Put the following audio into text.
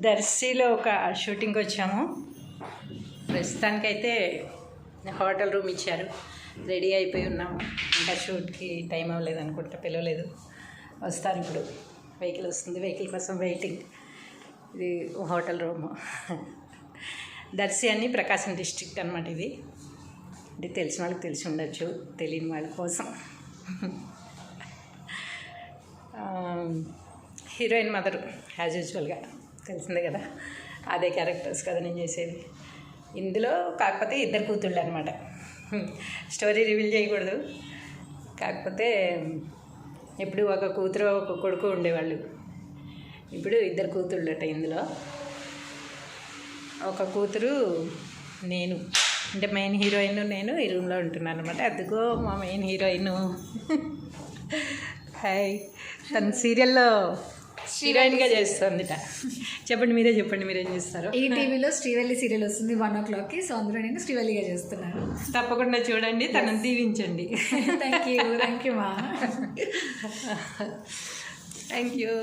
దర్శిలో ఒక షూటింగ్కి వచ్చాము. ప్రస్తుతానికైతే హోటల్ రూమ్ ఇచ్చారు. రెడీ అయిపోయి ఉన్నాము. ఇంకా షూట్కి టైం అవ్వలేదు అనుకుంటా పిలవలేదు. వస్తాను ఇప్పుడు. వెహికల్ వస్తుంది. వెహికల్ కోసం వెయిటింగ్. ఇది హోటల్ రూమ్. దర్శి అని ప్రకాశం డిస్ట్రిక్ట్ అనమాట ఇది. అంటే తెలిసిన వాళ్ళకి తెలిసి ఉండొచ్చు. తెలియని వాళ్ళ కోసం. హీరోయిన్ మదర్ యాజ్ యూజువల్గా. తెలిసిందే కదా. అదే క్యారెక్టర్స్ కదా నేను చేసేది. ఇందులో కాకపోతే ఇద్దరు కూతుళ్ళు అనమాట స్టోరీ రివీల్ చేయకూడదు. కాకపోతే ఇప్పుడు ఒక కూతురు ఒక కొడుకు ఉండేవాళ్ళు. ఇప్పుడు ఇద్దరు కూతుళ్ళు అట ఇందులో. ఒక కూతురు నేను. అంటే మెయిన్ హీరోయిన్ నేను ఈ రూమ్లో ఉంటున్నాను అనమాట అదిగో మా మెయిన్ హీరోయిన్ హాయ్ తన సీరియల్లో హీరోయిన్గా చేస్తుందిట. చెప్పండి మీరే చెప్పండి మీరేం చేస్తారు. ఈ టీవీలో శ్రీవల్లి సీరియల్ వస్తుంది వన్ ఓ క్లాక్కి సో అందులో నేను శ్రీవల్లిగా చేస్తున్నాను. తప్పకుండా చూడండి తనని దీవించండి. థ్యాంక్ యూ థ్యాంక్ యూ మా థ్యాంక్ యూ